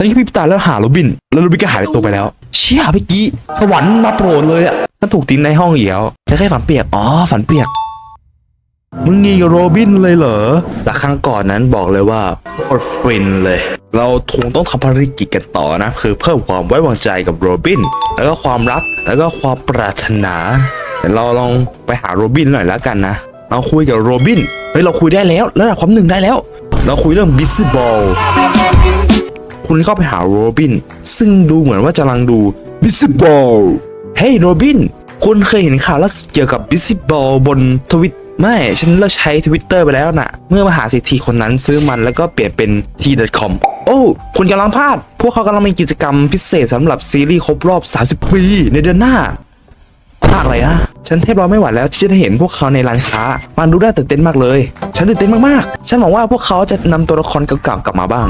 ฉันแค่พริบตาแล้วหาโรบิน แล้วโรบินก็หายตัวไปแล้ว เชี่ยเมื่อกี้สวรรค์มาโปรดเลยอะฉันถูกทิ้งในห้องเหี่ยวฉันแค่ฝันเปียกอ๋อฝันเปียกมึงงีกับโรบินเลยเหรอแต่ครั้งก่อนนั้นบอกเลยว่าโคตรฟินเลย เราคงต้องทำภารกิจกันต่อนะ คือเพิ่มความไว้วางใจกับโรบิน แล้วก็ความรัก แล้วก็ความปรารถนาเดี๋ยวเราลองไปหาโรบินหน่อยแล้วกันนะ เราคุยกับโรบิน เฮ้ยเราคุยได้แล้ว ระดับความหนึ่งได้แล้ว เราคุยเรื่องบิสซิบอล คุณเข้าไปหาโรบิน ซึ่งดูเหมือนว่าจะลังดูบิสซิบอลเฮ้ยโรบิน คุณเคยเห็นข่าวล่าสุดเกี่ยวกับบิสซิบอลบนทวิตไม่ฉันเลิกใช้ทวิตเตอร์ไปแล้วน่ะ เมื่อมหาเศรษฐีคนนั้นซื้อมันแล้วก็เปลี่ยนเป็น t.com โอ้ คุณกำลังพลาด พวกเขากำลังมีกิจกรรมพิเศษสำหรับซีรีส์ครบรอบ 30 ปี ในเดือนหน้าภาคอะไรนะฉันเทพรอไม่ไหวแล้วที่จะได้เห็นพวกเขาในร้านค้าฟังดูน่าตื่นเต้นมากเลย ฉันตื่นเต้นมากๆ ฉันหวังว่าพวกเขาจะนำตัวละครเก่าๆกลับมาบ้าง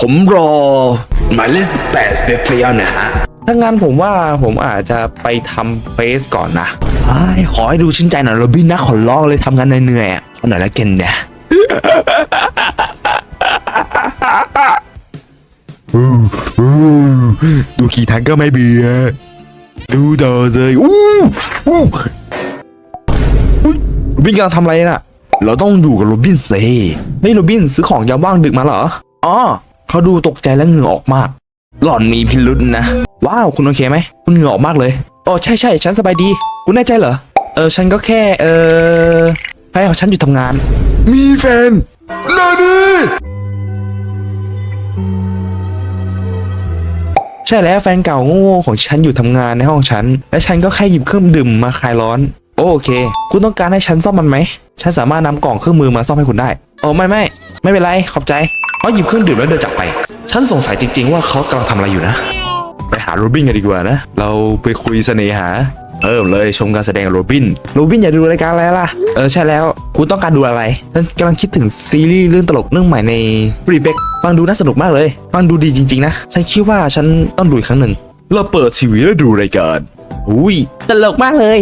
ผมรอหมายเลขแปดเฟี้ยวๆนะฮะถ้างั้นผมว่าผมอาจจะไปทำเฟสก่อนนะอ้ายขอให้ดูชื่นใจหน่อยโรบินนะขอร้องเลยทำงานเหนื่อยๆอะเอาหน่อยละกันนะดูกี่ทังก็ไม่เบื่อดูต่อเลยอู้อู้อุ๊ยโรบินกำลังทำอะไรน่ะ เราต้องดูกับโรบินสิเฮ้ยโรบินซื้อของยามว่างดึกมาเหรออ๋อ เขาดูตกใจและเหงื่อออกมาก หล่อนมีพิรุษนะ ว้าวคุณโอเคไหม คุณเหงื่อออกมากเลยอ๋อใช่ใช่ฉันสบายดี คุณแน่ใจเหรอ เออฉันก็แค่ เออแฟนของฉันอยู่ทำงาน มีแฟนนานี่ใช่แล้วแฟนเก่าโง่ๆของฉันอยู่ทำงานในห้องฉัน และฉันก็แค่หยิบเครื่องดื่มมาคลายร้อน โอเค คุณต้องการให้ฉันซ่อมมันไหม ฉันสามารถนำกล่องเครื่องมือมาซ่อมให้คุณได้ โอ้ไม่ไม่ไม่เป็นไรขอบใจเขาหยิบเครื่องดื่มแล้วเดินจากไป ฉันสงสัยจริง ๆ ว่าเขากำลังทำอะไรอยู่นะ ไปหาโรบินกันดีกว่านะ เราไปคุยเสน่หาเออเลยชมการแสดงโรบิน โรบินอย่าดูรายการอะไรล่ะ เออใช่แล้ว คุณต้องการดูอะไร ฉันกำลังคิดถึงซีรีส์เรื่องตลกเรื่องใหม่ในรีเบคฟังดูน่าสนุกมากเลย ฟังดูดีจริงๆนะ ฉันคิดว่าฉันต้องดูอีกครั้งหนึ่ง เราเปิดทีวีแล้วดูรายการอุ้ยตลกมากเลย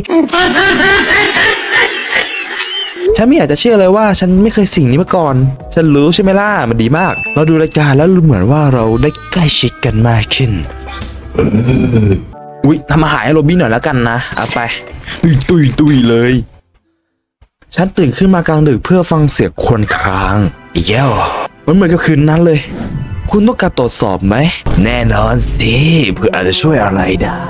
ฉันไม่อยากจะเชื่อเลยว่าฉันไม่เคยสิ่งนี้มาก่อน ฉันรู้ใช่ไหมล่ะ มันดีมาก เราดูรายการแล้วเหมือนว่าเราได้ใกล้ชิดกันมากขึ้นอุ๊ยทำอาหารให้โรบินหน่อยแล้วกันนะ เอาไป ตุยตุยตุยเลย ฉันตื่นขึ้นมากลางดึกเพื่อฟังเสียงครวรครางอีกแล้วเหรอมันเหมือนกับคืนนั้นเลย คุณต้องการตรวจสอบไหม แน่นอนสิเพื่ออาจจะช่วยอะไรได้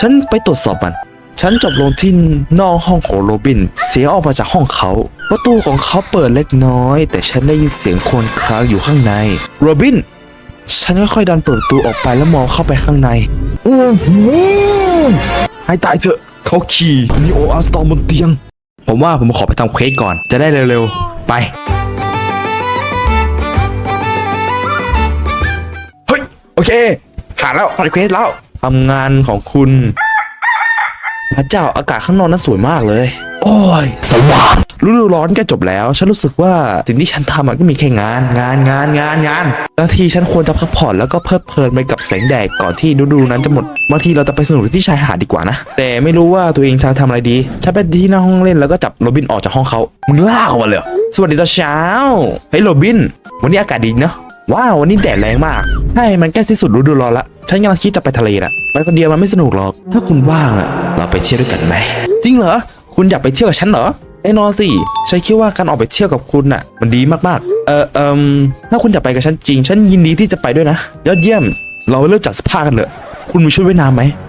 ฉันไปตรวจสอบมัน ฉันจบลงที่นอกห้องของโรบิน เสียงออกมาจากห้องเขา ประตูของเขาเปิดเล็กน้อย แต่ฉันได้ยินเสียงครวรครางอยู่ข้างใน โรบิน ฉันค่อยๆดันเปิดประตูออกไปแล้วมองเข้าไปข้างใน โอ้โหให้ตายเถอะ เขาขี่นีโออาร์สตอมบนเตียง ผมว่าผมขอไปทำเควสก่อน จะได้เร็วๆ ไป เฮ้ย โอเคผ่านแล้วผ่านเควสแล้วทำงานของคุณ พระเจ้าอากาศข้างนอกนั้นสวยมากเลย โอ้ย สว่างฤดูร้อนก็จบแล้ว ฉันรู้สึกว่าสิ่งที่ฉันทำมันก็มีแค่งาน งานงานงานงานบางทีฉันควรจะพักผ่อนแล้วก็เพลิดเพลินไปกับแสงแดดก่อนที่ฤดูนั้นจะหมดบางทีเราจะไปสนุกที่ชายหาดดีกว่านะ แต่ไม่รู้ว่าตัวเองจะทำอะไรดีฉันไปที่หน้าห้องเล่นแล้วก็จับโรบินออกจากห้องเขามึงลากออกมาเลยเหรอสวัสดีตอนเช้าเฮ้ยโรบิน วันนี้อากาศดีเนาะว้าววันนี้แดดแรงมาก ใช่มันใกล้สิ้นสุดฤดูร้อนละ ฉันกำลังคิดจะไปทะเลน่ะไปคนเดียวมันไม่สนุกหรอก ถ้าคุณว่างอะเราไปเที่ยวด้วยกันไหมจริงเหรอ คุณอยากไปเที่ยวกับฉันเหรอแน่นอนสิฉันคิดว่าการออกไปเที่ยวกับคุณน่ะ มันดีมากๆ เออเอมถ้าคุณอยากไปกับฉันจริง ฉันยินดีที่จะไปด้วยนะ ยอดเยี่ยม เราเริ่มจัดเสอผ้ากันเถอะคุณมีชุดว่ายน้ำไหมเ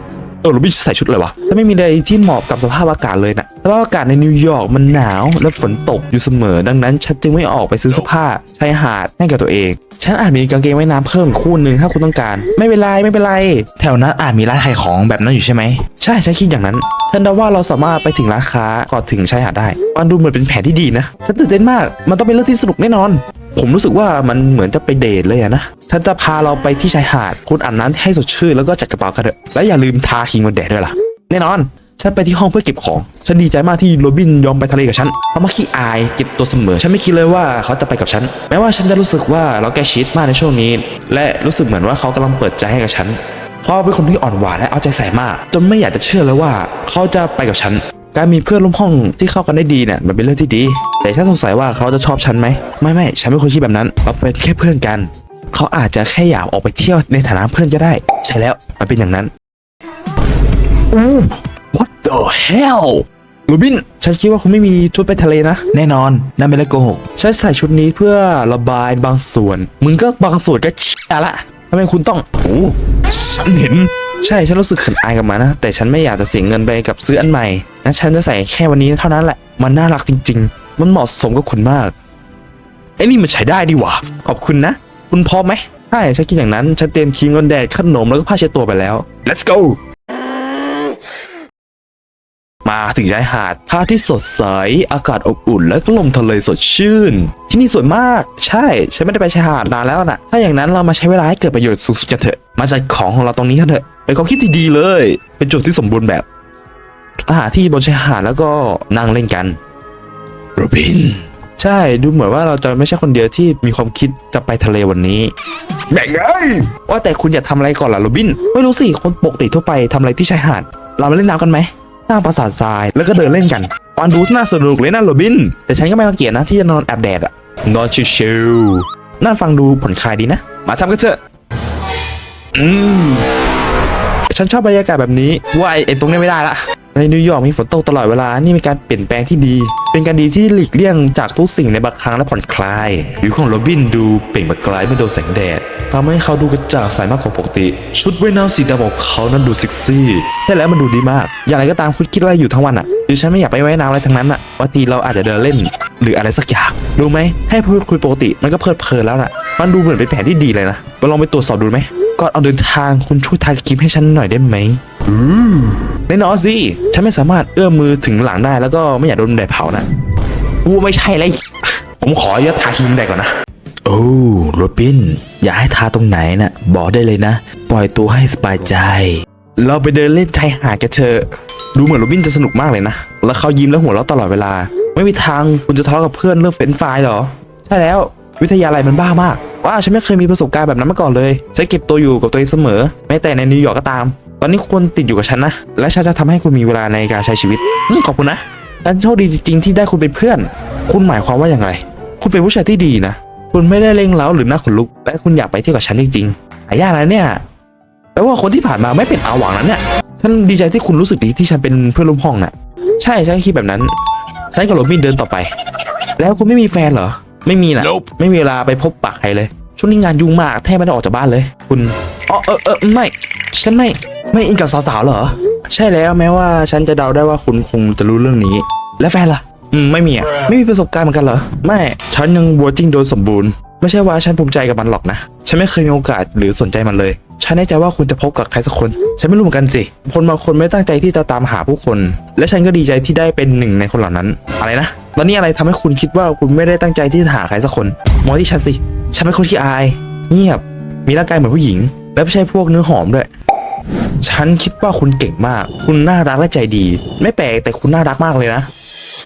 ออเราไม่ใส่ชุดเลยวะถ้าไม่มีใดที่เหมาะกับสภาพอากาศเลยนะสภาพอากาศในนิวยอร์กมันหนาวและฝนตกอยู่เสมอ ดังนั้นฉันจึงไม่ออกไปซื้อเสื้อผ้าชายหาดให้กับตัวเองฉันอาจมีกางเกงว่ายน้ำเพิ่มคู่หนึ่งถ้าคุณต้องการ ไม่เป็นไรไม่เป็นไร แถวนั้นอาจมีร้านขายของแบบนั้นอยู่ใช่ไหม ใช่ฉันคิดอย่างนั้น ฉันเดาว่าเราสามารถไปถึงร้านค้าก่อนถึงชายหาดได้มันดูเหมือนเป็นแผนที่ดีนะ ฉันตื่นเต้นมาก มันต้องเป็นเรื่องที่สนุกแน่นอน ผมรู้สึกว่ามันเหมือนจะไปเดทเลยอะนะฉันจะพาเราไปที่ชายหาดคุณอาบน้ำให้สดชื่นแล้วก็จัดกระเป๋ากันเถอะและอย่าลืมทาครีมกันแดดด้วยล่ะแน่นอนฉันไปที่ห้องเพื่อเก็บของ ฉันดีใจมากที่โรบินยอมไปทะเลกับฉันเขามาขี้อายเก็บตัวเสมอ ฉันไม่คิดเลยว่าเขาจะไปกับฉัน แม้ว่าฉันจะรู้สึกว่าเราใกลชิดมากในช่วงนี้ และรู้สึกเหมือนว่าเขากำลังเปิดใจให้กับฉัน เขาเป็นคนที่อ่อนหวานและเอาใจใส่มาก จนไม่อยากจะเชื่อเลยว่า เขาจะไปกับฉัน การมีเพื่อนร่วมห้องที่เข้ากันได้ดีเนี่ยมันเป็นเรื่องที่ดี แต่ฉันสงสัยว่าเขาจะชอบฉันไหมไม่ไม่ฉันไม่คนคิดแบบนั้นเราเป็นแค่เพื่อนกัน เขาอาจจะแค่อยากออกไปเที่ยวในฐานะเพื่อนก็ได้ ใช่แล้วมันเป็นอย่างนั้นอู้ what the hell โรบิน ฉันคิดว่าคุณไม่มีชุดไปทะเลนะ แน่นอนนั่นเป็นเรื่องโกหกฉันใส่ชุดนี้เพื่อระบายบางส่วน มึงก็บางส่วนก็เชี่ยละทำไมคุณต้องโอ้ฉันเห็น ใช่ฉันรู้สึกเขินอายกับมันนะ แต่ฉันไม่อยากจะเสียเงินไปกับซื้ออันใหม่นะฉันจะใส่แค่วันนี้เท่านั้นแหละ มันน่ารักจริง ๆ มันเหมาะสมกับคุณมากไอ้นี่มันใช้ได้ดีวะขอบคุณนะ คุณพร้อมไหมใช่ฉันกินอย่างนั้นฉันเตรียมครีมกันแดดขนมแล้วก็ผ้าเช็ดตัวไปแล้ว let's go มาถึงชายหาดท่าที่สดใส อากาศอบอุ่น และก็ลมทะเลสดชื่น ที่นี่สวยมาก ใช่ฉันไม่ได้ไปชายหาดนานแล้วนะถ้าอย่างนั้นเรามาใช้เวลาให้เกิดประโยชน์สูงสุดกันเถอะ มาจัดของของเราตรงนี้กันเถอะ เป็นความคิดที่ดีเลย เป็นจุดที่สมบูรณ์แบบอาหารที่บนชายหาดแล้วก็นั่งเล่นกัน โรบิน ใช่ดูเหมือนว่าเราจะไม่ใช่คนเดียวที่มีความคิดจะไปทะเลวันนี้แบ่งไงว่าแต่คุณอยากทำอะไรก่อนล่ะโรบิน ไม่รู้สิคนปกติทั่วไปทำอะไรที่ชายหาด เรามาเล่นน้ำกันไหม สร้างปราสาททรายแล้วก็เดินเล่นกันวันดูน่าสนุกเลยนะโรบิน แต่ฉันก็ไม่รังเกียจนะที่จะนอนแอบแดดอะนอนชิลๆน่าฟังดูผ่อนคลายดีนะ มาทำกันเถอะอืมฉันชอบบรรยากาศแบบนี้ว่าไอ้ไอ้ตรงนี้ไม่ได้ละ ในนิวยอร์กมีฝนตกตลอดเวลา นี่เป็นการเปลี่ยนแปลงที่ดี เป็นการดีที่หลีกเลี่ยงจากทุกสิ่งในบางครั้งและผ่อนคลายผิวของโรบินดูเปล่งประกายเมื่อโดนแสงแดดทำให้เขาดูกระจ่างใสมากกว่าปกติ ชุดว่ายน้ำสีดำของเขานั้นดูเซ็กซี่ใช่แล้วมันดูดีมาก อย่างไรก็ตามคุณคิดอะไรอยู่ทั้งวันอะคือฉันไม่อยากไปว่ายน้ำอะไรทั้งนั้นอะบางทีเราอาจจะเดินเล่น หรืออะไรสักอย่างรู้ไหมให้พูดคุยปกติมันก็เพลิดเพลินแล้วน่ะ มันดูเหมือนเป็นแผนที่ดีเลยนะมาลองไปตรวจสอบดูไหมก่อนเอาเดินทางคุณช่วยทายคลิปให้ฉันหน่อยได้ไหม แน่นอนสิฉันไม่สามารถเอื้อมมือถึงหลังได้แล้วก็ไม่อยากโดนแดดเผานะกูไม่ใช่เลยผมขอยัดทาครีมแดดก่อนนะโอ้โรบิน อยากให้ทาตรงไหนน่ะบอกได้เลยนะ ปล่อยตัวให้สบายใจ เราไปเดินเล่นชายหาดกันเถอะดูเหมือนโรบินจะสนุกมากเลยนะ แล้วเขายิ้มแล้วหัวเราะตลอดเวลา ไม่มีทางคุณจะทะเลาะกับเพื่อนเรื่องเฟรนช์ฟรายหรอ ใช่แล้ววิทยาลัยมันบ้ามาก ว่าฉันไม่เคยมีประสบการณ์แบบนั้นมาก่อนเลยฉันเก็บตัวอยู่กับตัวเองเสมอแม้แต่ในนิวยอร์กก็ตาม ตอนนี้คุณติดอยู่กับฉันนะ และฉันจะทำให้คุณมีเวลาในการใช้ชีวิตอืมขอบคุณนะฉันโชคดีจริงๆที่ได้คุณเป็นเพื่อน คุณหมายความว่าอย่างไร คุณเป็นผู้ชายที่ดีนะ คุณไม่ได้เร่งเร้าหรือหน้าขนลุก และคุณอยากไปเที่ยวกับฉันจริงๆหายากนะเนี่ยแปลว่าคนที่ผ่านมาไม่เป็นอาหวังนั้นเนี่ย ฉันดีใจที่คุณรู้สึกดีที่ฉันเป็นเพื่อนร่วมห้องน่ะ ใช่ฉันก็คิดแบบนั้น ฉันกับโรบินเดินต่อไป แล้วคุณไม่มีแฟนเหรอ ไม่มีนะ Nope ไม่มีเวลาไปพบปะใครเลย ช่วงนี้งานยุ่งมาก แทบไม่ได้ออกจากบ้านเลย คุณอ๋อเออเออไม่ ฉันไม่ไม่อินกับสาวๆเหรอ ใช่แล้วแม้ว่าฉันจะเดาได้ว่าคุณคงจะรู้เรื่องนี้ และแฟนล่ะ อืมไม่มีอะไม่มีประสบการณ์เหมือนกันเหรอ ไม่ ฉันยังวัวจริงโดยสมบูรณ์ ไม่ใช่ว่าฉันภูมิใจกับมันหรอกนะ ฉันไม่เคยมีโอกาสหรือสนใจมันเลย ฉันแน่ใจว่าคุณจะพบกับใครสักคน ฉันไม่รู้เหมือนกันสิ คนบางคนไม่ตั้งใจที่จะตามหาผู้คน และฉันก็ดีใจที่ได้เป็นหนึ่งในคนเหล่านั้น อะไรนะ ตอนนี้อะไรทำให้คุณคิดว่าคุณไม่ได้ตั้งใจที่จะหาใครสักคน มองที่ฉันสิ ฉันเป็นคนขี้อาย เงียบ มีร่างกายเหมือนผู้หญิง และไม่ใช่พวกเนื้อหอมด้วย ฉันคิดว่าคุณเก่งมาก คุณน่ารักและใจดี ไม่แปลกแต่คุณน่ารักมากเลยนะ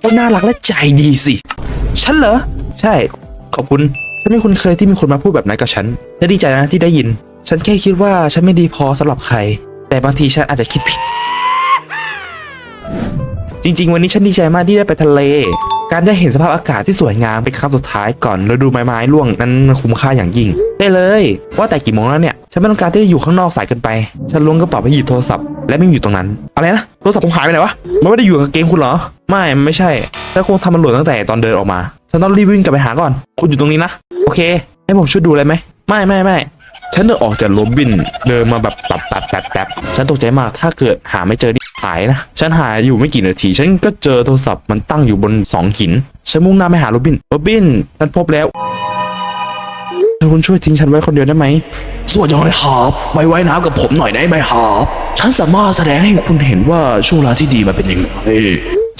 ก็น่ารักและใจดีสิ ฉันเหรอ ใช่ ขอบคุณ ฉันไม่คุ้นเคยที่มีคนมาพูดแบบนั้นกับฉัน และดีใจนะที่ได้ยิน ฉันแค่คิดว่าฉันไม่ดีพอสำหรับใคร แต่บางทีฉันอาจจะคิดผิด จริง ๆ วันนี้ฉันดีใจมากที่ได้ไปทะเล การได้เห็นสภาพอากาศที่สวยงามเป็นครั้งสุดท้ายก่อนฤดูใบไม้ร่วงนั้นคุ้มค่าอย่างยิ่ง ได้เลย ว่าแต่กี่โมงแล้วเนี่ย ฉันไม่ต้องการที่จะอยู่ข้างนอกสายเกินไป ฉันล้วงกระเป๋าไปหยิบโทรศัพท์และไม่อยู่ตรงนั้น อะไรนะ โทรศัพท์ผมหายไปไหนวะ มันไม่ได้อยู่กับเกงคุณเหรอ ไม่มันไม่ใช่ฉันคงทำมันหล่นตั้งแต่ตอนเดินออกมา ฉันต้องรีบวิ่งกลับไปหาก่อน คุณอยู่ตรงนี้นะ โอเค ให้ผมช่วยดูเลยไหม ไม่ไม่ไม่ฉันเดินออกจากโรบินเดินมาแบบปับบแป๊บแป๊บฉันตกใจมากถ้าเกิดหาไม่เจอนี่ หายนะ ฉันหาอยู่ไม่กี่นาที ฉันก็เจอโทรศัพท์มันตั้งอยู่บนสองหิน ฉันมุ่งหน้าไปหาโรบิน โรบินฉันพบแล้วคุณช่วยทิ้งฉันไว้คนเดียวได้ไหมส่วนยังไงครับไปไว้น้ำกับผมหน่อยได้ไหมครับฉันสามารถแสดงให้คุณเห็นว่าช่วงเวลาที่ดีมันเป็นยังไง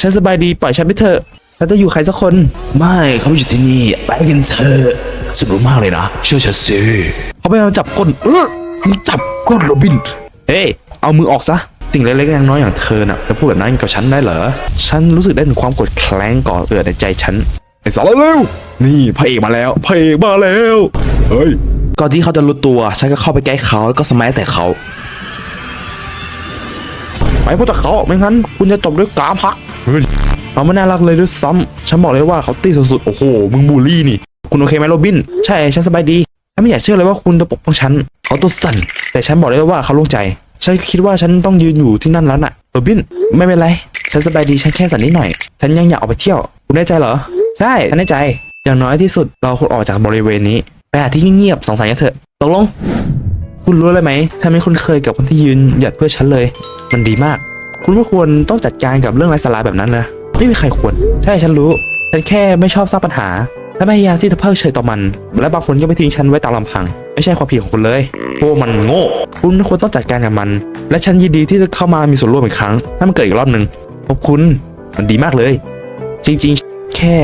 ฉันสบายดีปล่อยฉันไปเถอะฉันจะอยู่ใครสักคน ไม่เขาไม่อยู่ที่นี่ไปกันเถอะสนุกมากเลยนะ เชื่อฉันสิเขาไปมาจับก้นเออมึงจับก้นโรบิน เฮ้ยเอามือออกซะ สิ่งเล็กๆน้อยๆอย่างเธอน่ะจะพูดแบบนั้นกับฉันได้เหรอ ฉันรู้สึกได้ถึงความกดแคลงก่อเกิดในใจฉันไอ้สารเร็ว นี่พระเอกมาแล้วพระเอกมาแล้วเฮ้ยก่อนที่เขาจะรู้ตัว ฉันก็เข้าไปใกล้เขาแล้วก็สมัยใส่เขาไปพูดกับเขาไม่งั้น คุณจะจบด้วยกรามพักเฮ้ยเขาไม่น่ารักเลยด้วยซ้ำฉันบอกเลยว่าเขาตีสุดๆโอ้โห มึงบูลลี่นี่ คุณโอเคไหมโรบิน ใช่ ฉันสบายดี ฉันไม่อยากเชื่อเลยว่าคุณจะปกป้องฉันเขาตัวสั่น แต่ฉันบอกได้เลยว่าเขาโล่งใจ ฉันคิดว่าฉันต้องยืนอยู่ที่นั่นแล้วน่ะโรบิน ไม่เป็นไร ฉันสบายดีฉันแค่สั่นนิดหน่อย ฉันยังอยากออกไปเที่ยว คุณแน่ใจเหรอ ใช่ ฉันแน่ใจ อย่างน้อยที่สุดเราควรออกจากบริเวณนี้ ไปหาที่เงียบๆสงสายกันเถอะ ตกลง คุณรู้เลยไหมฉันไม่คุ้นเคยกับคนที่ยืนหยัดเพื่อฉันเลย มันดีมาก คุณไม่ควรต้องจัดการกับเรื่องไร้สาระแบบนั้นนะ ไม่มีใครควร ใช่ ฉันรู้ ฉันแค่ไม่ชอบสร้างปัญหา ฉันพยายามที่จะเพิกเฉยต่อมัน และบางคนก็ไม่ทิ้งฉันไว้ตามลำพัง ไม่ใช่ความผิดของคุณเลยเพราะว่ามันโง่ คุณควรต้องจัดการกับมัน และฉันยินดีที่จะเข้ามามีส่วนร่วมอีกครั้ง ถ้ามันเกิดอีกรอบหนึ่งขอบคุณมันดีมากเลย จริงๆ แค่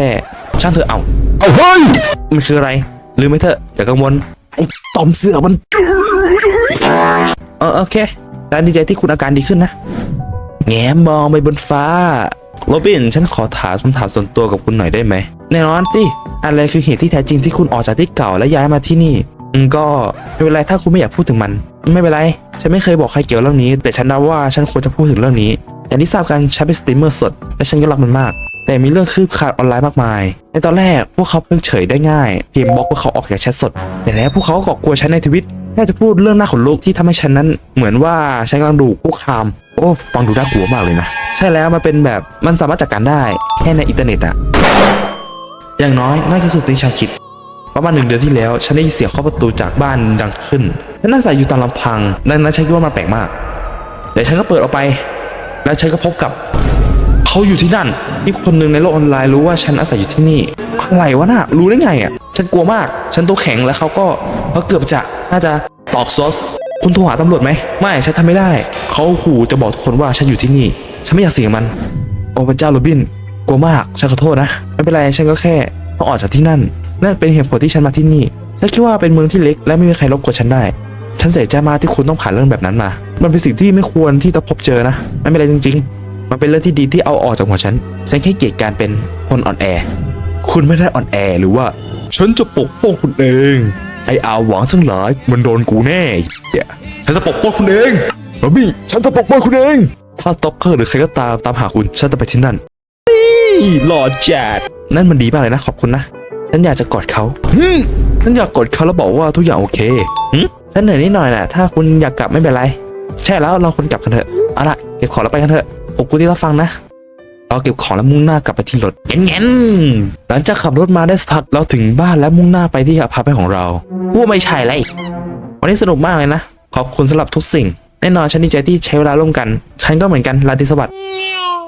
ช่างเธอะเอาเอาเฮ้ยมันคืออะไรลืมไปเถอะอย่ากังวลไอ้ตอมเสือมันเออโอเคแต่ดีใจที่คุณอาการดีขึ้นนะ แง้มมองไปบนฟ้า โรบิน ฉันขอถามคำถามส่วนตัวกับคุณหน่อยได้ไหม แน่นอนสิ อะไรคือเหตุที่แท้จริงที่คุณออกจากที่เก่าและย้ายมาที่นี่ อืมก็ไม่เป็นไรถ้าคุณไม่อยากพูดถึงมัน ไม่เป็นไร ฉันไม่เคยบอกใครเกี่ยวเรื่องนี้ แต่ฉันเดาว่าฉันควรจะพูดถึงเรื่องนี้ อย่างที่ทราบกันฉันเป็นสตรีมเมอร์สด และฉันก็รักมันมาก แต่มีเรื่องคืบคลานออนไลน์มากมาย ในตอนแรกพวกเขาเพิ่งเฉยได้ง่าย เพียงบล็อกพวกเขาออกจากแชทสด แต่แล้วพวกเขาก็ก่อกวนฉันในทวิต แค่จะพูดเรื่องหน้าขนลุกที่ทำให้ฉันนั้น เหมือนว่าฉันกำลังดูคุกคาม โอ้ฟังดูน่ากลัวมากเลยนะ ใช่แล้วมันเป็นแบบมันสามารถจัดการได้แค่ในอินเทอร์เน็ตอะอย่างน้อยนั่นก็คือสิ่งที่ฉันคิดประมาณหนึ่งเดือนที่แล้ว ฉันได้ยินเสียงเคาะประตูจากบ้านดังขึ้นฉันนั่งใส่อยู่ตามลำพังดังนั้นฉันคิดว่ามันแปลกมาก แต่ฉันก็เปิดออกไป แล้วฉันก็พบกับ เขาอยู่ที่นั่นมีคนหนึ่งในโลกออนไลน์รู้ว่าฉันอาศัยอยู่ที่นี่อะไรวะน่ะรู้ได้ไงอะฉันกลัวมาก ฉันตัวแข็งแล้วเขาก็เขาเกือบจะน่าจะตอกซอสคุณโทรหาตำรวจไหมไม่ฉันทำไม่ได้ เขาขู่จะบอกทุกคนว่าฉันอยู่ที่นี่ ฉันไม่อยากเสี่ยงมัน โอ้พระเจ้าโรบินกลัวมากฉันขอโทษนะ ไม่เป็นไรฉันก็แค่ต้องออกจากที่นั่น นั่นเป็นเหตุผลที่ฉันมาที่นี่ฉันคิดว่าเป็นเมืองที่เล็กและไม่มีใครรบกวนฉันได้ ฉันเสียใจมากที่คุณต้องผ่านเรื่องแบบนั้นมา มันเป็นสิ่งที่ไม่ควรที่จะพบเจอนะไม่เป็นไรจริง ๆ มันเป็นเรื่องที่ดีที่เอาออกจากหัวฉัน ฉันแค่เกลียดการเป็นคนอ่อนแอ คุณไม่ได้อ่อนแอหรือว่า ฉันจะปกป้องคุณเอง ไออาหวังทั้งหลายมันโดนกูแน่เหี้ยฉันจะปกป้องคุณเองโรบี้ฉันจะปกป้องคุณเอง ถ้าสต็อกเกอร์หรือใครก็ตามตามหาคุณฉันจะไปที่นั่นนี่หล่อจัดนั่นมันดีมากเลยนะขอบคุณนะฉันอยากจะกอดเขาฉันอยากกอดเขาแล้วบอกว่าทุกอย่างโอเคฉันเหนื่อยนิดหน่อยนะถ้าคุณอยากกลับไม่เป็นไร ใช่แล้วเราควรกลับกันเถอะเอาละเก็บของแล้วไปกันเถอะ ขอบคุณที่รับฟังนะเราเก็บของแล้วมุ่งหน้ากลับไปที่รถเงี้ยหลังจากขับรถมาได้สักพักเราถึงบ้านและมุ่งหน้าไปที่อพาร์ตเมนต์ของเราพูดไม่ใช่เลยวันนี้สนุกมากเลยนะ ขอบคุณสำหรับทุกสิ่ง แน่นอนฉันดีใจที่ใช้เวลาร่วมกัน ฉันก็เหมือนกันลาติสวัสดิ์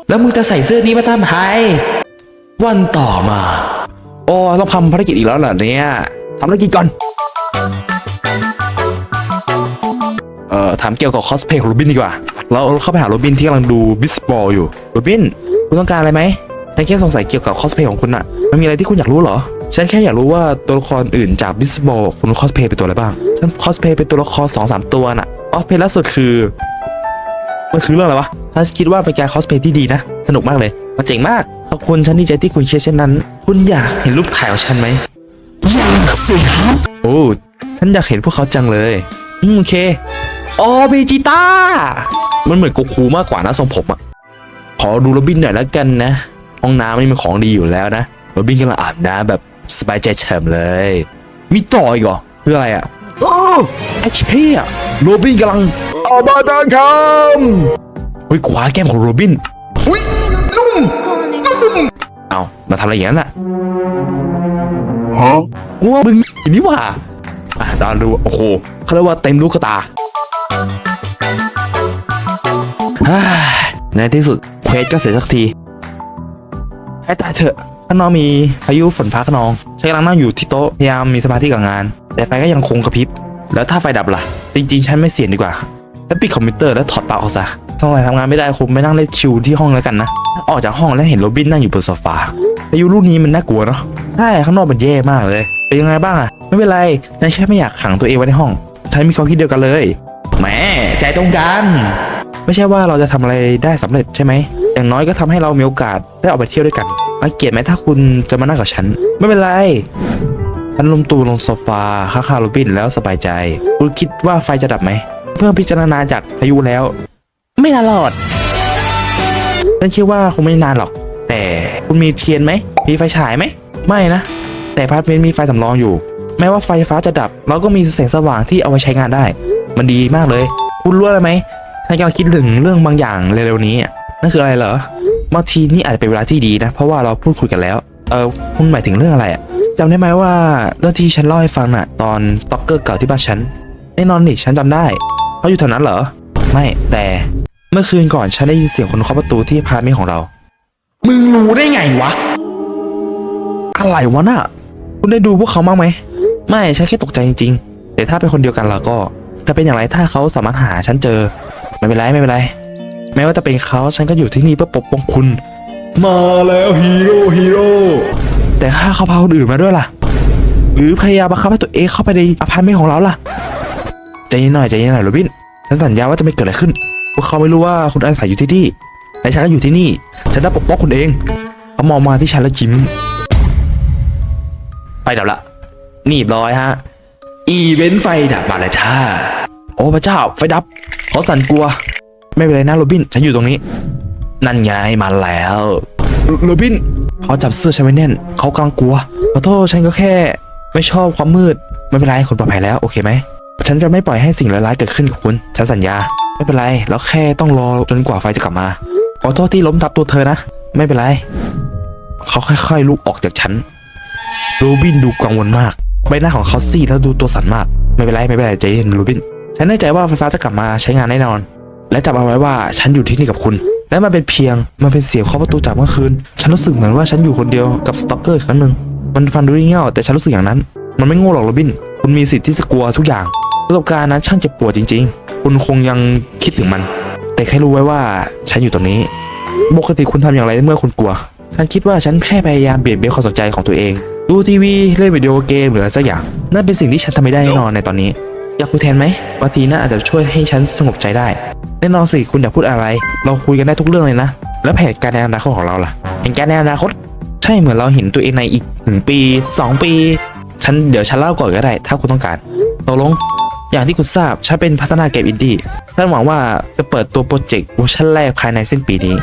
แล้วมึงจะใส่เสื้อนี้มาทำไมวันต่อมาโอ้ต้องทำภารกิจอีกแล้วเหรอเนี่ยทำภารกิจก่อน เอ่อถามเกี่ยวกับคอสเพย์ของโรบินดีกว่า เราเข้าไปหาโรบินที่กำลังดูบิสบอลอยู่โรบินคุณต้องการอะไรไหมฉันแค่สงสัยเกี่ยวกับคอสเพย์ของคุณอะมันมีอะไรที่คุณอยากรู้เหรอ ฉันแค่อยากรู้ว่าตัวละครอื่นจากบิสบอลคุณคอสเพย์เป็นตัวอะไรบ้าง ฉันคอสเพย์เป็นตัวละครสองสามตัวน่ะคอสเพย์ล่าสุดคือมันคือเรื่องอะไรวะถ้าคิดว่าเป็นการคอสเพย์ที่ดีนะ สนุกมากเลยมันเจ๋งมากขอบคุณฉันดีใจที่คุณเชื่อเช่นนั้น คุณอยากเห็นรูปถ่ายของฉันไหมอยากสิครับโอ้ฉันอยากเห็นพวกเขาจังเลย อืมโอเค โอบิจิต้า มันเหมือนโกคูมากกว่านะทรงผมอะขอดูโรบินหน่อยแล้วกันนะห้องน้ำไม่มีของดีอยู่แล้วนะโรบินกำลังอาบน้ำแบบสบายใจเฉิมเลย มีต่ออีกเหรอคืออะไรอะโอ้ไอ้เชี่ยโรบินกำลังเอามาดังคเฮ้ยขวาแก้มของโรบินำอุ้ยนุ่มเอามาทำอะไรอย่างนั้นอะฮะว่ามึงนี่หว่าอะดาวดูโอ้โหเขาเรียกว่าเต็มลูกกระตาฮ่า ในที่สุดเควสก็เสร็จสักทีให้ตายเถอะข้างนอกมีพายุฝนฟ้าขนองฉันกำลังนั่งอยู่ที่โต๊ะพยายามมีสมาธิกับงาน แต่ไฟก็ยังคงกระพริบ แล้วถ้าไฟดับล่ะ จริงๆ ฉันไม่เสี่ยงดีกว่าแล้วปิดคอมพิวเตอร์แล้วถอดปลั๊กออกซะสงสัยทำงานไม่ได้คงไปนั่งเล่นชิลที่ห้องแล้วกันนะ ออกจากห้องแล้วเห็นโรบินนั่งอยู่บนโซฟาพายุลูกนี้มันน่ากลัวเนาะใช่ข้างนอกมันแย่มากเลย เป็นยังไงบ้างอะไม่เป็นไรฉันแค่ไม่อยากขังตัวเองไว้ในห้องฉันมีความคิดเดียวกันเลยแหมใจตรงกัน ไม่ใช่ว่าเราจะทำอะไรได้สำเร็จใช่ไหม อย่างน้อยก็ทำให้เรามีโอกาสได้ออกไปเที่ยวด้วยกันมาเกียดไหมถ้าคุณจะมานั่งกับฉัน ไม่เป็นไรฉันลมตัวลงโซฟาข้างๆโรบินแล้วสบายใจ คุณคิดว่าไฟจะดับไหม เพื่อพิจารณาจากพายุแล้ว ไม่นานหรอกฉันคิดว่าคงไม่นานหรอก แต่คุณมีเทียนไหม มีไฟฉายไหม ไม่นะ แต่พาร์ทเมนต์มีไฟสำรองอยู่ แม้ว่าไฟฟ้าจะดับ เราก็มีแสงสว่างที่เอาไว้ใช้งานได้ มันดีมากเลย คุณรู้อะไรไหม ฉันกำลังคิดถึงเรื่องบางอย่างเร็วๆนี้นั่นคืออะไรเหรอบางทีนี่อาจจะเป็นเวลาที่ดีนะ เพราะว่าเราพูดคุยกันแล้ว เออคุณหมายถึงเรื่องอะไรอะจำได้ไหมว่าเรื่องที่ฉันเล่าให้ฟังน่ะ ตอนสต็อกเกอร์เก่าที่บ้านฉันแน่นอนดิฉันจำได้เขาอยู่แถวนั้นเหรอ ไม่แต่เมื่อคืนก่อนฉันได้ยินเสียงคนเคาะประตูที่พาร์ตเมนต์ของเรา มึงรู้ได้ไงวะ อะไรวะน่ะ คุณได้ดูพวกเขาบ้างไหม ไม่ฉันแค่ตกใจจริง ๆ แต่ถ้าเป็นคนเดียวกันเราก็ จะเป็นอย่างไรถ้าเขาสามารถหาฉันเจอ ไม่เป็นไรไม่เป็นไร แม้ว่าจะเป็นเขาฉันก็อยู่ที่นี่เพื่อปกป้องคุณ มาแล้วฮีโร่ฮีโร่แต่ถ้าเขาพาคนอื่นมาด้วยล่ะ หรือพยายามบังคับให้ตัวเองเข้าไปในอพาร์ตเมนต์ของเราล่ะใจเย็นหน่อยใจเย็นหน่อยโรบินฉันสัญญาว่าจะไม่เกิดอะไรขึ้นพวกเขาไม่รู้ว่าคุณอาศัยอยู่ที่นี่และฉันก็อยู่ที่นี่ ฉันจะปกป้องคุณเองเขามองมาที่ฉันแล้วยิ้มไปดับละนี่ร้อยฮะ อีเวนต์ไฟดับมาแล้วจ้า โอ้พระเจ้าไฟดับขอสั่นกลัว ไม่เป็นไรนะโรบินฉันอยู่ตรงนี้ นั่นไงมาแล้วโรโรบินเขาจับเสื้อฉันไว้แน่นเขากำลังกลัวขอโทษฉันก็แค่ ไม่ชอบความมืดไม่เป็นไรคุณปลอดภัยแล้วโอเคไหมฉันจะไม่ปล่อยให้สิ่งร้ายๆเกิดขึ้นกับคุณฉันสัญญา ไม่เป็นไรแล้วแค่ต้องรอจนกว่าไฟจะกลับมาขอโทษที่ล้มทับตัวเธอนะ ไม่เป็นไรเขาค่อยๆลุกออกจากฉันโรบินดูกังวลมากใบหน้าของเขาซีดแล้วดูตัวสั่นมาก ไม่เป็นไรไม่เป็นไรใจเย็นโรบิน ฉันแน่ใจว่าไฟฟ้าจะกลับมาใช้งานแน่นอน และจำเอาไว้ว่าฉันอยู่ที่นี่กับคุณ และมันเป็นเพียงมันเป็นเสียงเคาะประตูจากเมื่อคืน ฉันรู้สึกเหมือนว่าฉันอยู่คนเดียวกับสต็อกเกอร์ครั้งหนึ่งมันฟันดูงี่เง่าแต่ฉันรู้สึกอย่างนั้น มันไม่โง่หรอกโรบิน คุณมีสิทธิ์ที่จะกลัวทุกอย่างประสบการณ์นั้นช่างเจ็บปวดจริง ๆ คุณคงยังคิดถึงมัน แต่แค่รู้ไว้ว่าฉันอยู่ตรงนี้ปกติคุณทำอย่างไรเมื่อคุณกลัว ฉันคิดว่าฉันแค่พยายามเบียดเบียนความสนใจของตัวเอง ดูทีวี เล่นวิดีโอเกมหรืออะไรสักอย่าง นั่นเป็นสิ่งที่ฉันทำไม่ได้แน่นอนในตอนนี้ อยากคุยแทนไหมบางทีน่าอาจจะช่วยให้ฉันสงบใจได้ แน่นอนสิคุณอยากพูดอะไร เราคุยกันได้ทุกเรื่องเลยนะ แล้วแผนการในอนาคตของเราล่ะแผนการในอนาคต ใช่เหมือนเราเห็นตัวเองในอีกหนึ่งปีสองปี ฉันเดี๋ยวฉันเล่าก่อนก็ได้ ถ้าคุณต้องการตกลงอย่างที่คุณทราบฉันเป็นพัฒนาเกมอินดี้ฉันหวังว่าจะเปิดตัวโปรเจกต์เวอร์ชันแรกภายในสิ้นปีนี้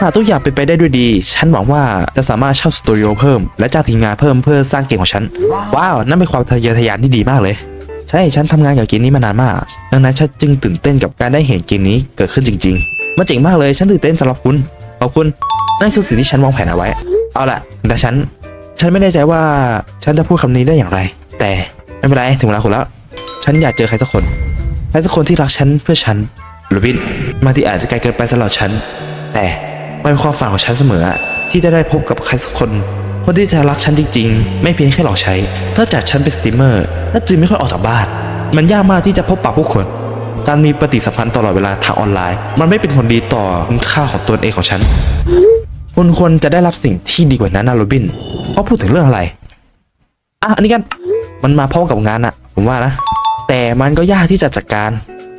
หากทุกอย่างเป็นไปได้ด้วยดี ฉันหวังว่าจะสามารถเช่าสตูดิโอเพิ่ม และจ้างทีมงานเพิ่มเพื่อสร้างเกมของฉัน ว้าว นั่นเป็นความทะเยอทะยานที่ดีมากเลย ใช่ฉันทำงานกับเกมนี้มานานมาก ดังนั้นฉันจึงตื่นเต้นกับการได้เห็นเกมนี้เกิดขึ้นจริง ๆ มันเจ๋งมากเลยฉันตื่นเต้นสำหรับคุณขอบคุณนั่นคือสิ่งที่ฉันวางแผนเอาไว้ เอาล่ะ แต่ฉัน ฉันไม่แน่ใจว่าฉันจะพูดคำนี้ได้อย่างไร แต่ไม่เป็นไรถึงเวลาคุณแล้ว ฉันอยากเจอใครสักคนใครสักคนที่รักฉันเพื่อฉันโรบินบาที่อาจจะไกลเกินไปสำหรับฉัน แต่มันเป็นความฝันของฉันเสมอที่จะได้พบกับใครสักคน คนที่จะรักฉันจริงๆ ไม่เพียงแค่หลอกใช้เนื่องจากฉันเป็นสตรีมเมอร์และจึงไม่ค่อยออกจากบ้าน มันยากมากที่จะพบปะผู้คน การมีปฏิสัมพันธ์ตลอดเวลาทางออนไลน์ มันไม่เป็นผลดีต่อคุณค่าของตนเองของฉัน คุณควรจะได้รับสิ่งที่ดีกว่านั้นนะโรบินเพราะพูดถึงเรื่องอะไรอะอันนี้กัน มันมาพร้อมกับงานอะผมว่านะ แต่มันก็ยากที่จะจัดการ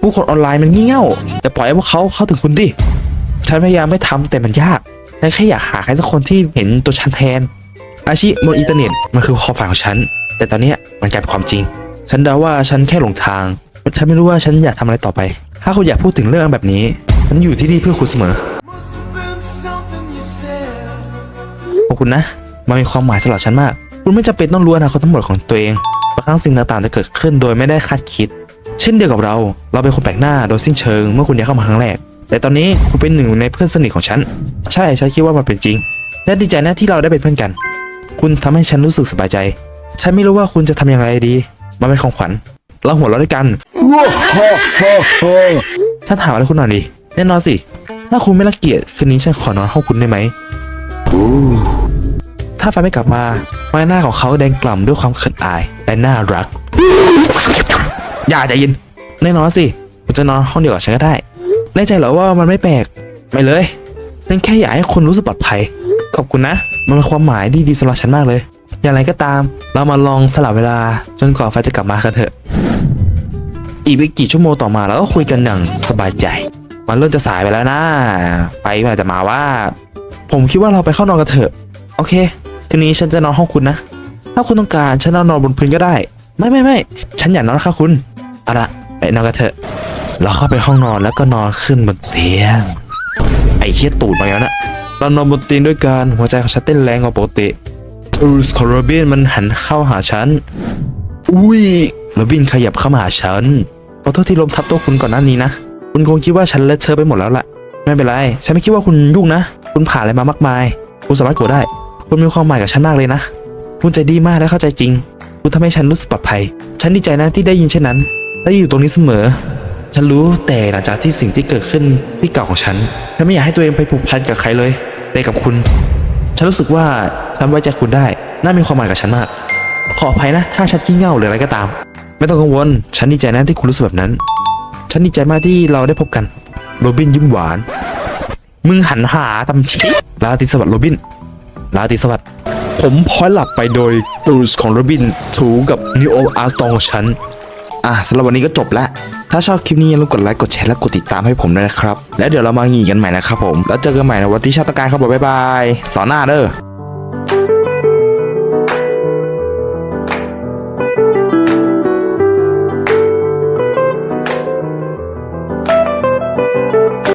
ผู้คนออนไลน์มันงี่เง่า แต่ปล่อยให้พวกเขาเข้าถึงคุณดิ ฉันพยายามไม่ทำแต่มันยาก ฉันแค่อยากหาใครสักคนที่เห็นตัวฉันแทน อาชีพบนอินเทอร์เน็ตมันคือความฝันของฉัน แต่ตอนนี้มันกลายเป็นความจริง ฉันเดาว่าฉันแค่หลงทาง ฉันไม่รู้ว่าฉันอยากทำอะไรต่อไป ถ้าคุณอยากพูดถึงเรื่องแบบนี้ ฉันอยู่ที่นี่เพื่อคุณเสมอ ขอบคุณนะ มันมีความหมายสำหรับฉันมาก คุณไม่จำเป็นต้องรู้อนาคตทั้งหมดของตัวเอง บางครั้งสิ่งต่างๆจะเกิดขึ้นโดยไม่ได้คาดคิด เช่นเดียวกับเรา เราเป็นคนแปลกหน้าโดยสิ้นเชิง เมื่อคุณย้ายเข้ามาครั้งแรก แต่ตอนนี้คุณเป็นหนึ่งในเพื่อนสนิทของฉัน ใช่ ฉันคิดว่ามันเป็นจริง และดีใจนะที่เราได้เป็นเพื่อนกัน คุณทำให้ฉันรู้สึกสบายใจ ฉันไม่รู้ว่าคุณจะทำอย่างไรดี มันเป็นของขวัญ เราหัวเราะด้วยกันฉันถามอะไรคุณหน่อยดิแน่นอนสิ ถ้าคุณไม่รังเกียจคืนนี้ฉันขอนอนห้องคุณได้ไหม ถ้าไฟไม่กลับมาใบหน้าของเขาแดงกล่ำด้วยความเขินอายและน่ารัก อย่าใจเย็น แน่นอนสิคุณจะนอนห้องเดียวกับฉันก็ได้ แน่ใจเหรอว่ามันไม่แปลก ไม่เลยฉันแค่อยากให้คุณรู้สึกปลอดภัย ขอบคุณนะมันเป็นความหมายที่ดีสำหรับฉันมากเลย อย่างไรก็ตาม เรามาลองสลับเวลาจนกว่าไฟจะกลับมากันเถอะ อีกไม่กี่ชั่วโมงต่อมาเราก็คุยกันอย่างสบายใจ มันเริ่มจะสายไปแล้วนะไปมื่อไหร่จะมาว่า ผมคิดว่าเราไปเข้านอนกันเถอะ โอเคคืนนี้ฉันจะนอนห้องคุณนะ ถ้าคุณต้องการฉันนอนบนพื้นก็ได้ ไม่ไม่ไม่ฉันอยากนอนค่ะคุณเอาละไปนอนกันเถอะเราเข้าไปห้องนอนแล้วก็นอนขึ้นบนเตียงไอ้เชี่ยตูดมาแล้วนะ เรานอนบนเตียงด้วยกันหัวใจของฉันเต้นแรงกว่าปกติทูสคอร์เบียนมันหันเข้าหาฉัน อุ้ยโรบินขยับเข้ามาหาฉัน ขอโทษที่ล้มทับตัวคุณก่อนหน้านี้นะ คุณคงคิดว่าฉันเลอะเทอะไปหมดแล้วล่ะ ไม่เป็นไร ฉันไม่คิดว่าคุณยุ่งนะ คุณผ่านอะไรมามากมาย คุณสามารถโกรธได้ คุณมีความหมายกับฉันมากเลยนะ คุณใจดีมากและเข้าใจจริง คุณทำให้ฉันรู้สึกปลอดภัย ฉันดีใจนะที่ได้ยินเช่นนั้น และอยู่ตรงนี้เสมอ ฉันรู้แต่หลังจากที่สิ่งที่เกิดขึ้นที่เก่าของฉัน ฉันไม่อยากให้ตัวเองไปผูกพันกับใครเลยแต่กับคุณ ฉันรู้สึกว่าฉันไว้ใจคุณได้ น่ามีความหมายกับฉันมาก ขออภัยนะ ถ้าฉันขี้เหงาหรืออะไรก็ตาม ไม่ต้องกังวล ฉันดีใจนะที่คุณรู้สึกแบบนั้น ฉันดีใจมากที่เราได้พบกัน โรบินยิ้มหวาน มึงหันหาตำชิลาตรีสวัสดิ์โรบิน ลาตรีสวัสดิ์ ผมพลอยหลับไปโดยกรูสของโรบินถูกับนิโออาร์สตองของฉัน อะสำหรับวันนี้ก็จบแล้ว ถ้าชอบคลิปนี้อย่าลืมกดไลค์กดแชร์และกดติดตามให้ผมด้วยนะครับ แล้วเดี๋ยวเรามางีกันใหม่นะครับผม แล้วเจอกันใหม่ในวันที่ชาติการครับผมบ๊ายบายสอนหน้าเด้อ